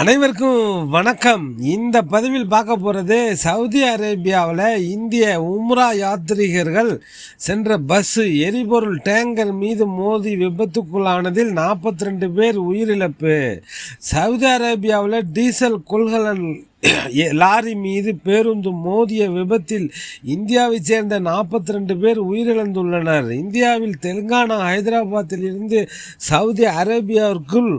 அனைவருக்கும் வணக்கம். இந்த பதிவில் பார்க்க போகிறது சவுதி அரேபியாவில் இந்திய உம்ரா யாத்ரீகர்கள் சென்ற பஸ்ஸு எரிபொருள் டேங்கர் மீது மோதி விபத்துக்குள்ளானதில் நாற்பத்தி ரெண்டு பேர் உயிரிழப்பு. சவுதி அரேபியாவில் டீசல் கொள்கலன் லாரி மீது பேருந்து மோதிய விபத்தில் இந்தியாவைச் சேர்ந்த நாற்பத்தி ரெண்டு பேர் உயிரிழந்துள்ளனர். இந்தியாவில் தெலுங்கானா ஹைதராபாத்தில் இருந்து சவுதி அரேபியாவிற்குள்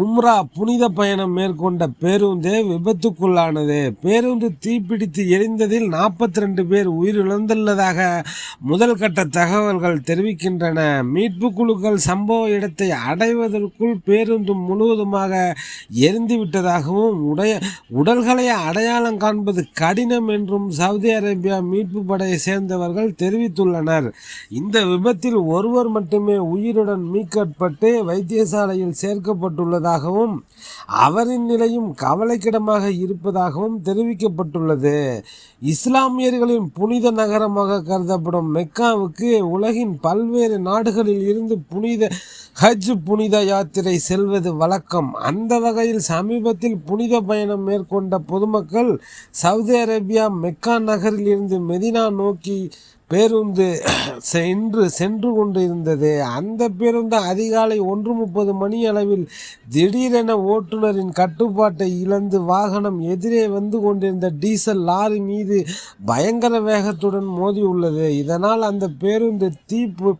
உம்ரா புனித பயணம் மேற்கொண்ட பேருந்தே விபத்துக்குள்ளானது. பேருந்து தீப்பிடித்து எரிந்ததில் நாற்பத்தி ரெண்டு பேர் உயிரிழந்துள்ளதாக முதல் கட்ட தகவல்கள் தெரிவிக்கின்றன. மீட்பு குழுக்கள் சம்பவ இடத்தை அடைவதற்குள் பேருந்து முழுவதுமாக எரிந்துவிட்டதாகவும் உடைய உடல்களை அடையாளம் காண்பது கடினம் என்றும் சவுதி அரேபியா மீட்பு படையை சேர்ந்தவர்கள் தெரிவித்துள்ளனர். இந்த விபத்தில் ஒருவர் மட்டுமே உயிருடன் மீட்கப்பட்டு வைத்தியசாலையில் சேர்க்கப்பட்டுள்ளது. இருப்பதாகவும் அவரின் நிலையும் கவலைக்கிடமாக இருப்பதாகவும் தெரிவிக்கப்பட்டுள்ளது. இஸ்லாமியர்களின் புனித நகரமாக கருதப்படும் மெக்காவுக்கு உலகின் பல்வேறு நாடுகளில் இருந்து புனித ஹஜ் புனித யாத்திரை செல்வது வழக்கம். அந்த வகையில் சமீபத்தில் புனித பயணம் மேற்கொண்ட பொதுமக்கள் சவுதி அரேபியா மெக்கா நகரில் இருந்து மெதினா நோக்கி பேருந்து சென்று சென்று கொண்டிருந்தது. அந்த பேருந்து அதிகாலை ஒன்று முப்பது மணி அளவில் திடீரென ஓட்டுநரின் கட்டுப்பாட்டை இழந்து வாகனம் எதிரே வந்து கொண்டிருந்த டீசல் லாரி மீது பயங்கர வேகத்துடன் மோதியுள்ளது இதனால் அந்த பேருந்து தீப்பு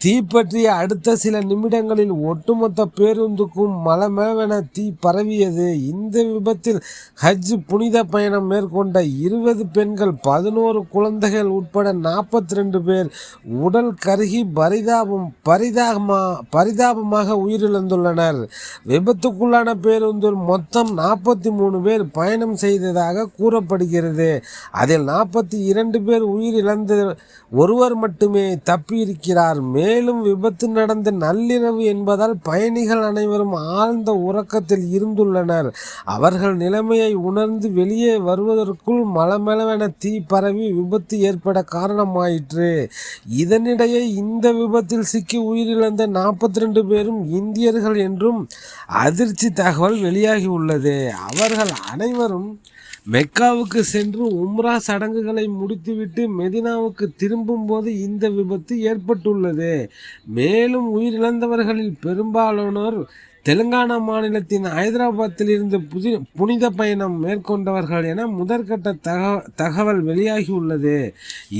தீப்பற்றிய அடுத்த சில நிமிடங்களில் ஒட்டுமொத்த பேருந்துக்கும் மலமேவென தீ பரவியது. இந்த விபத்தில் ஹஜ் புனித பயணம் மேற்கொண்ட இருபது பெண்கள் பதினோரு குழந்தைகள் உட்பட நாற்பத்தி ரெண்டு பேர் உடல் கருகி பரிதாபம் பரிதாபமா பரிதாபமாக உயிரிழந்துள்ளனர். விபத்துக்குள்ளான பேருந்தில் மொத்தம் நாற்பத்தி மூணு பேர் பயணம் செய்ததாக கூறப்படுகிறது. அதில் நாற்பத்தி இரண்டு பேர் உயிரிழந்த ஒருவர் மட்டுமே தப்பியிருக்கிறார். மே மேலும் விபத்து நடந்த நள்ளிரவு என்பதால் பயணிகள் அனைவரும் ஆழ்ந்த உறக்கத்தில் இருந்துள்ளனர். அவர்கள் நிலைமையை உணர்ந்து வெளியே வருவதற்குள் மலமளவென தீ பரவி விபத்து ஏற்பட காரணமாயிற்று. இதனிடையே இந்த விபத்தில் சிக்கி உயிரிழந்த நாற்பத்தி ரெண்டு பேரும் இந்தியர்கள் என்றும் அதிர்ச்சி தகவல் வெளியாகியுள்ளது. அவர்கள் அனைவரும் மெக்காவுக்கு சென்று உம்ரா சடங்குகளை முடித்துவிட்டு மெதினாவுக்கு திரும்பும் போது இந்த விபத்து ஏற்பட்டுள்ளது. மேலும் உயிரிழந்தவர்களில் பெரும்பாலானோர் தெலுங்கானா மாநிலத்தின் ஹைதராபாத்தில் இருந்து புதி புனித பயணம் மேற்கொண்டவர்கள் என முதற்கட்ட தக தகவல் வெளியாகியுள்ளது.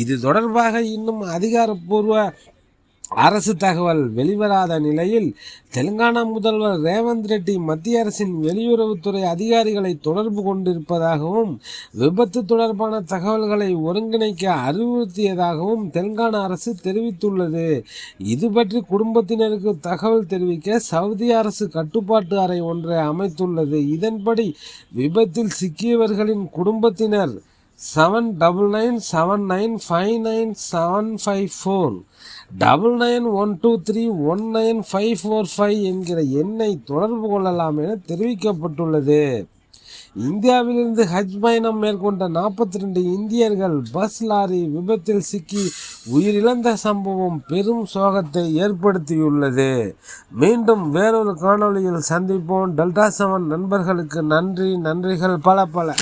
இது தொடர்பாக இன்னும் அதிகாரப்பூர்வ அரசு தகவல் வெளிவராத நிலையில் தெலுங்கானா முதல்வர் ரேவந்த் ரெட்டி மத்திய அரசின் வெளியுறவுத்துறை அதிகாரிகளை தொடர்பு கொண்டிருப்பதாகவும் விபத்து தொடர்பான தகவல்களை ஒருங்கிணைக்க அறிவுறுத்தியதாகவும் தெலுங்கானா அரசு தெரிவித்துள்ளது. இது பற்றி குடும்பத்தினருக்கு தகவல் தெரிவிக்க சவுதி அரசு கட்டுப்பாட்டு அறை ஒன்றை அமைத்துள்ளது. இதன்படி விபத்தில் சிக்கியவர்களின் குடும்பத்தினர் seven double nine seven nine five nine seven five four double nine one two three one nine five four five என்கிற எண்ணை தொடர்பு கொள்ளலாம் என தெரிவிக்கப்பட்டுள்ளது. இந்தியாவிலிருந்து ஹஜ் பயணம் மேற்கொண்ட நாற்பத்தி ரெண்டு இந்தியர்கள் பஸ் லாரி விபத்தில் சிக்கி உயிரிழந்த சம்பவம் பெரும் சோகத்தை ஏற்படுத்தியுள்ளது. மீண்டும் வேறொரு காணொளியில் சந்திப்போம். டெல்டா செவன் நண்பர்களுக்கு நன்றி நன்றிகள் பல பல.